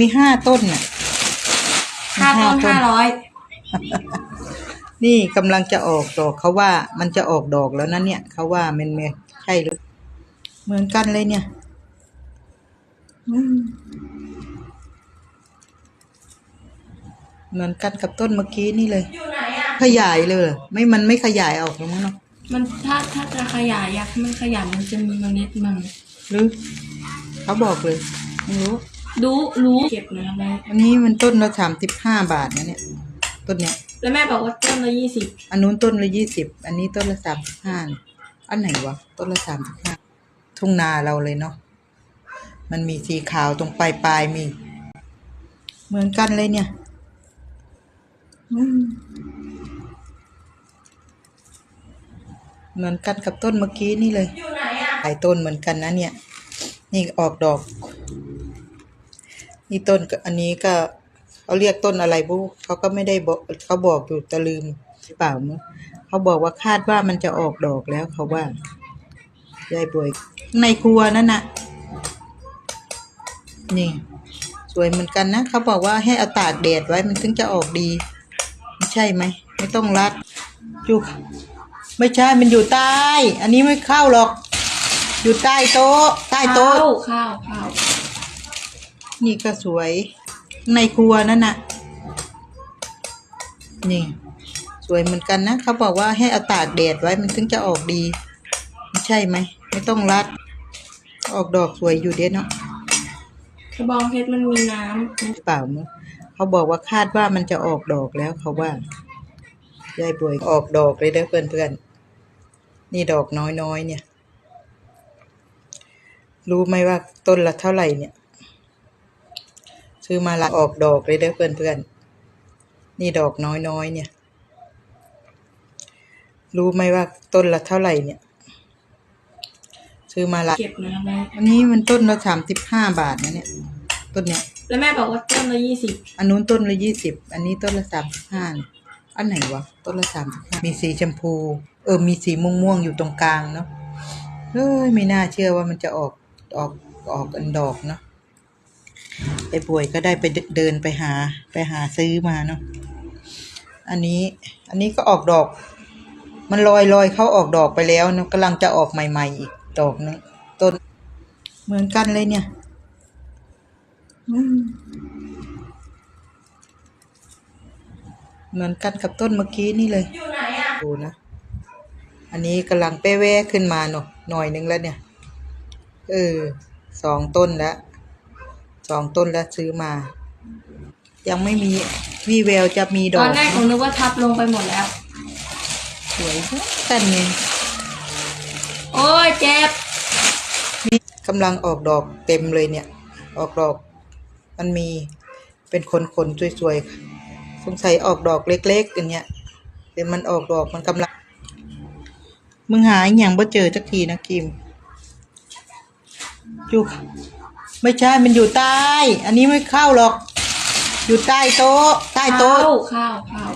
มีห้าต้นน่ะค่าต้นห้าร้อยนี่กำลังจะออกดอกเขาว่ามันจะออกดอกแล้วนะเนี่ยเขาว่ามันเมใช่หรือเหมือนกันเลยเนี่ยอืมเหมือนกันกับต้นเมื่อกี้นี่เลย อยู่ไหนอะขยายเลย ไม่มันไม่ขยายออกหรือมั้งเนาะมันถ้าถ้าจะขยายอยากให้มันขยายมันจะมีเมล็ดมันหรือเขาบอกเลยไม่รู้ รู้รู้เก็บนะแม่อันนี้มันต้นละสามสิบห้าบาทนะเนี่ยต้นเนี้ยแล้วแม่บอกว่าต้นละยี่สิบอันนู้นต้นละยี่สิบอันนี้ต้นละสามสิบห้าอันไหนวะต้นละสามสิบห้าทุ่งนาเราเลยเนาะมันมีสีขาวตรงปลายปลายๆมี เหมือนกันเลยเนี่ยอืมเหมือนกันกับต้นเมื่อกี้นี่เลยอยู่ไหนอะหลายต้นเหมือนกันนะเนี่ย นี่ออกดอก นี่ต้นอันนี้ก็เขาเรียกต้นอะไรบุเขาก็ไม่ได้บอกเขาบอกอยู่แต่ลืมเปล่ามั้งเขาบอกว่าคาดว่ามันจะออกดอกแล้วเขาว่ายายบวยในครัวนั่นน่ะ นี่ สวยเหมือนกันนะเขาบอกว่าให้เอาตากแดดไว้มันถึงจะออกดี ไม่ใช่ไหม ไม่ต้องรัดอยู่ไม่ใช่มันอยู่ใต้ อันนี้ไม่เข้าหรอก อยู่ใต้โต๊ะ ใต้โต๊ะข้าวข้าวข้าว นี่ก็สวย ในครัวนั่นน่ะนี่ สวยเหมือนกันนะเขาบอกว่าให้เอาตากแดดไว้มันถึงจะออกดีไม่ใช่ไหม ไม่ต้องรัด ออกดอกสวยอยู่เด้เนาะกระบองเพชรมันมีน้หรือเปล่ามั้งเขาบอกว่าคาดว่ามันจะออกดอกแล้วเขาว่ายายบวยออกดอกเลยเด้อเพื่อนเพื่อนๆนี่ดอกน้อยๆเนี่ย รู้ไหมว่าต้นละเท่าไหร่เนี่ย ซื้อมาละออกดอกเลยเด้อเพื่อนเพื่อนๆนี่ดอกน้อยๆเนี่ย รู้ไหมว่าต้นละเท่าไหร่เนี่ย ซื้อมาละำเก็บนะแม่อันนี้มันต้นละสามสิบห้าบาทนะเนี่ย ต้นเนี้ย แล้วแม่บอกว่าต้นละยี่สิบอันนู้นต้นละยี่สิบอันนี้ต้นละสามสิบห้าอันไหนวะต้นละสามสิบห้ามีสีชมพู เออ มีสีม่วงม่วงๆอยู่ตรงกลางเนาะเฮ้ยไม่น่าเชื่อว่ามันจะออกออกออกอันดอกเนาะ ไอ้ป่วยก็ได้ไปเดิเดินไปหาไปหาซื้อมาเนาะอันนี้อันนี้ก็ออกดอก มันลอยลอยเขาออกดอกไปแล้วเนอะกำลังจะออกใหม่ ๆ อีกดอกนึงต้นเหมือนกันเลยเนี่ยอืมเหมือนกันกับต้นเมื่อกี้นี่เลยอยู่ไหนอะดูนะ อันนี้กำลังเป้แวะขึ้นมาเนาะหน่อยนึงแล้วเนี่ย เออ สองต้นแล้ว สองต้นแล้วซื้อมา ยังไม่มีวีแววจะมีดตออกนแรกผมนึกว่าทับลงไปหมดแล้ว สวยกันไงโอ้ยเจ็บนี่กำลังออกดอกเต็มเลยเนี่ย ออกดอก มันมีเป็นคนคนๆสวยๆสงสัยออกดอกเล็กๆอย่างเงี้ยแต่มันออกดอกมันกำลัง มึงหาอหย่างบ่เจอสักทีนะกิมอยู่ ไม่ใช่ มันอยู่ใต้ อันนี้ไม่เข้าหรอก อยู่ใต้โต๊ะ ใต้โต๊ะ ข้าวข้าวข้าว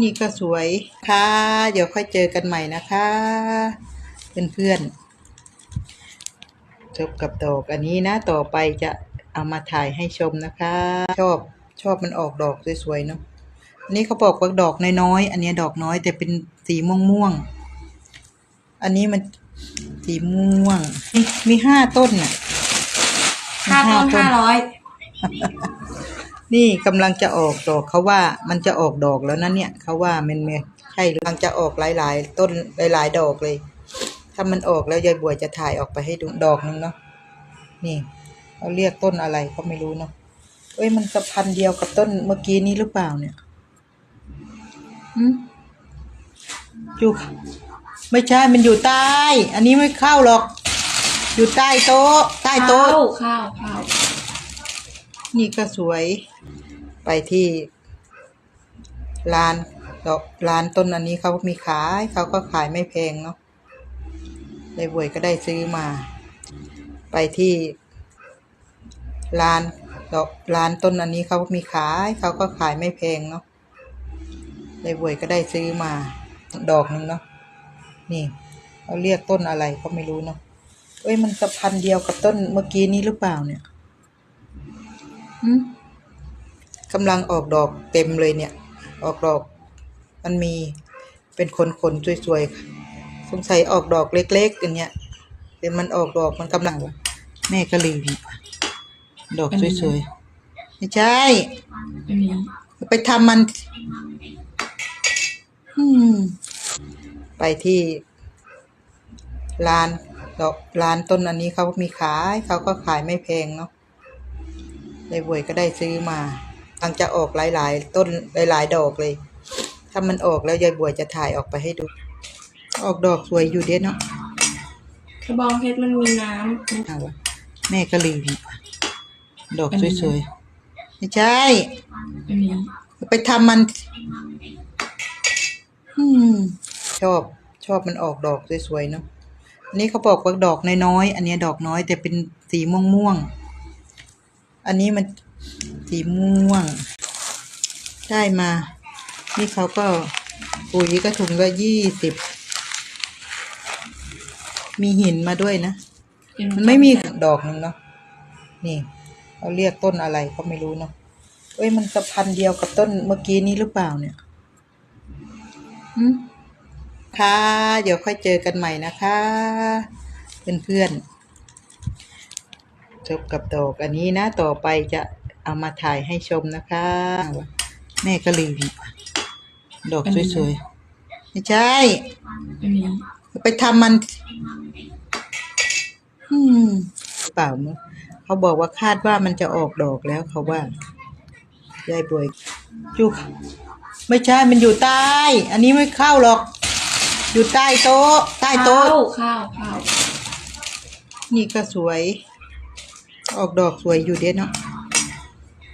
นี่ก็สวยค่ะ เดี๋ยวค่อยเจอกันใหม่นะคะ เพื่อนๆจบกับดอกอันนี้นะ ต่อไปจะเอามาถ่ายให้ชมนะคะ ชอบชอบมันออกดอกสวยๆเนาะอันนี้เขาบอกว่าดอกน้อยๆ อันนี้ดอกน้อยแต่เป็นสีม่วงๆ อันนี้มันสีม่วง มีมีห้าต้นน่ะ ค่าต้นห้าร้อยนี่กำลังจะออกดอกเขาว่ามันจะออกดอกแล้วนะเนี่ยเขาว่ามันเมใช่หรือกำลังจะออกหลาย ๆ ต้นหลาย ๆ ดอกเลย ถ้ามันออกแล้วยายบัวจะถ่ายออกไปให้ดูดอกนึงเนาะนี่เขาเรียกต้นอะไรก็ไม่รู้เนาะเอ้ยมันกับพันธุ์เดียวกับต้นเมื่อกี้นี้หรือเปล่าเนี่ยอืมอยู่ไม่ใช่มันอยู่ใต้ อันนี้ไม่เข้าหรอก อยู่ใต้โต๊ะ ใต้โต๊ะ ข้าวข้าวข้าวนี่ก็สวย ไปที่ร้านดอกร้านต้นอันนี้เขามีขาย เขาก็ขายไม่แพงเนาะในบวยก็ได้ซื้อมา ไปที่ร้านดอกร้านต้นอันนี้เขามีขาย เขาก็ขายไม่แพงเนาะในบวยก็ได้ซื้อมา ดอกหนึงเนาะนี่เขาเรียกต้นอะไรก็ไม่รู้เนาะ เอ้ยมันกับพันธุ์เดียวกับต้นเมื่อกี้นี้หรือเปล่าเนี่ยออืมกำลังออกดอกเต็มเลยเนี่ย ออกดอก มันมีเป็นขนขนๆสวยๆค่ะสงสัยออกดอกเล็กๆอย่างเงี้ยเป็นมันออกดอกมันกำลัง แม่ก็รีวิวดอกสวยๆไม่ใช่อันนี้ไปทำมันอืมไปที่ร้าน ดอกร้านต้นอันนี้เขามีขายเขาก็ขายไม่แพงเนาะยายบวยก็ได้ซื้อมาทังจะออกหลาย ๆ ต้นหลายๆดอกเลย ถ้ามันออกแล้วยายบวยจะถ่ายออกไปให้ดู ออกดอกสวยอยู่เด้เนาะกระบองเพชรมันมีน้ำเอาวะแม่ก็รีวิวดอกสวยๆไม่ใช่อันนี้ไปทำมัน อืม ชอบชอบมันออกดอกสวยๆเนาะอั นี้เขาบอกว่าดอกน้อยๆ อันนี้ดอกน้อย แต่เป็นสีม่วงๆ อันนี้มันสีม่วง ได้มา นี่เขาก็ปุ๋ยก็ถุงละยี่สิบ มีหินมาด้วยนะ มันไม่มีดอกหนึ่งเนาะ นี่เขาเรียกต้นอะไรก็ไม่รู้เนาะเอ้ย มันจะพันเดียวกับต้นเมื่อกี้นี้หรือเปล่าเนี่ย อืม ค่ะ เดี๋ยวค่อยเจอกันใหม่นะคะ เพื่อนๆจบกับดอกอันนี้นะ ต่อไปจะเอามาถ่ายให้ชมนะคะ แม่ก็รีวิวดอกสวยๆ ไม่ใช่ ไปทำมัน อืมเปล่ามั้งเขาบอกว่าคาดว่ามันจะออกดอกแล้วเขาว่ายายบวยจุกไม่ใช่ มันอยู่ใต้ อันนี้ไม่เข้าหรอก อยู่ใต้โต๊ะ ใต้โต๊ะ ข้าวข้าวข้าวนี่ก็สวย ออกดอกสวยอยู่เด้เนาะ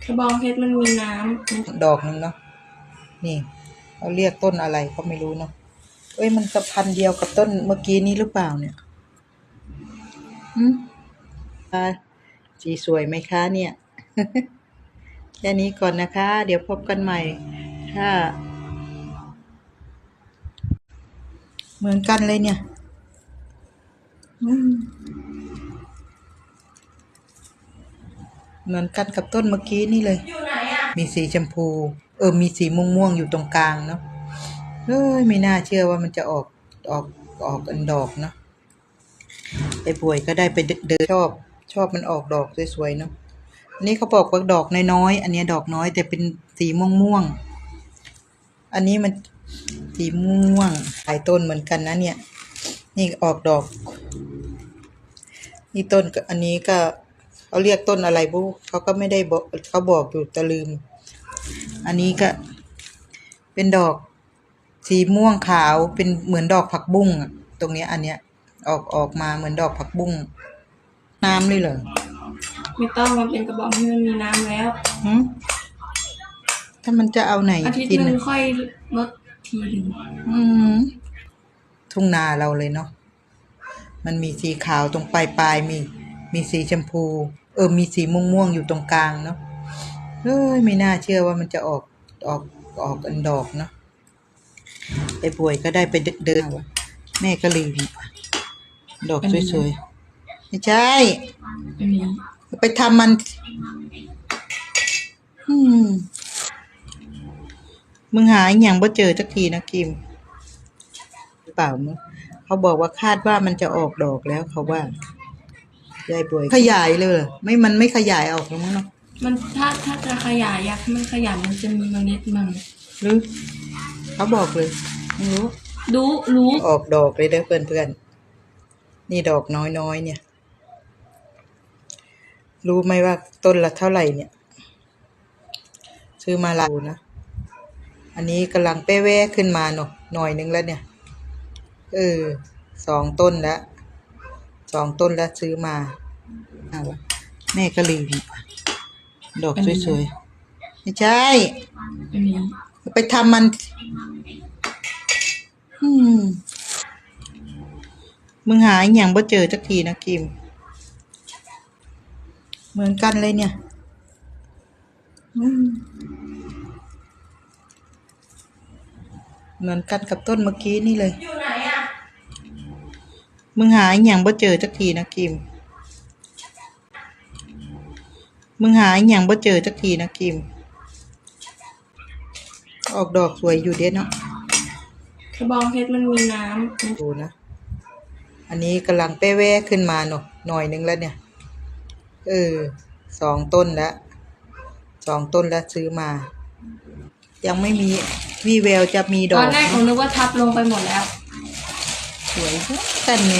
กระบองเพชรมันมีน้ำดอกหนึงเนาะ นี่เขาเรียกต้นอะไรก็ไม่รู้เนาะ เอ้ยมันจะพันธุ์เดียวกับต้นเมื่อกี้นี้หรือเปล่าเนี่ยอืมอ่าสีสวยไหมคะเนี่ย แค่นี้ก่อนนะคะ เดี๋ยวพบกันใหม่ ถ้า เหมือนกันเลยเนี่ยอืมเหมือนกันกับต้นเมื่อกี้นี่เลยอยู่ไหนอะมีสีชมพู เออ มีสีม่วงม่วงๆอยู่ตรงกลางเนาะเอ้ยไม่น่าเชื่อว่ามันจะออกออกออกอันดอกเนาะไอ้ป่วยก็ได้ไปเดินชอบ ชอบมันออกดอกสวยๆเนาะอันนี้เขาบอกว่าดอกน้อยๆอันนี้ดอกน้อยแต่เป็นสีม่วงม่วงๆอันนี้มัน สีม่วงหลายต้นเหมือนกันนะเนี่ย นี่ออกดอก นี่ต้นก็อันนี้ก็เขาเรียกต้นอะไรบุเขาก็ไม่ได้บอกเขาบอกอยู่แต่ลืม อันนี้ก็เป็นดอกสีม่วงขาวเป็นเหมือนดอกผักบุ้งอะตรงเนี้ยอันเนี้ยออกออกมาเหมือนดอกผักบุ้งน้ำเลยเหรอไม่ต้องมันเป็นกระบองเพชรมันมีน้ำแล้วหืมถ้ามันจะเอาไหนอาทิตย์กินหนึ่งอะค่อยลด ทีหนึ่งอืมทุ่งนาเราเลยเนาะมันมีสีขาวตรงปลายปลายๆมี มีสีชมพู เออ มีสีม่วงม่วงๆอยู่ตรงกลางเนาะเอ้ยไม่น่าเชื่อว่ามันจะออกออกออกอันดอกเนาะไอ้ป่วยก็ได้ไปเดินแม่ก็รีวิวดอกสวยๆไม่ใช่ อันนี้ไปทำมัน อืม มึงหาอหย่างบ่เจอสักทีนะกิมหรือเปล่ามึงเขาบอกว่าคาดว่ามันจะออกดอกแล้วเขาว่ายายบวยขยายเลยเหรอไม่มันไม่ขยายออกแล้วมั้งเนาะมันถ้าถ้าจะขยายอยากให้มันขยายมันจะมีเมล็ดมัน หรือเขาบอกเลยไม่รู้ดูรู้ออกดอกเลยเด้อเพื่อนเพื่อนๆนี่ดอกน้อยๆเนี่ย รู้ไหมว่าต้นละเท่าไหร่เนี่ย ซื้อมาลาวนะ อันนี้กำลังเป้แว่ขึ้นมาหน่อหน่อยนึงแล้วเนี่ยเออสองต้นแล้วสองต้นแล้วซื้อมาเอาแม่ก็รีวิวดอกสวยๆไม่ใช่ไปทำมัน อืมมึงหาอย่างบ่เจอสักทีนะกิม เหมือนกันเลยเนี่ย อืม เหมือนกันกับต้นเมื่อกี้นี่เลย อยู่ไหนอะ มึงหาอหย่างบ่เจอสักทีนะกิม มึงหาอหย่างบ่เจอจักทีนะกิม ออกดอกสวยอยู่เด้เนาะกระบองเพชรมันมีน้ำมันดูนะ อันนี้กำลังแป้แว่ขึ้นมาเนาะหน่อยนึงแล้วเนี่ย เออ สองต้นแล้ว สองต้นแล้วซื้อมา ยังไม่มี วีแววจะมีดตออกนแรกหนูนึกว่าทับลงไปหมดแล้ว สวยจังแต่เนี่ย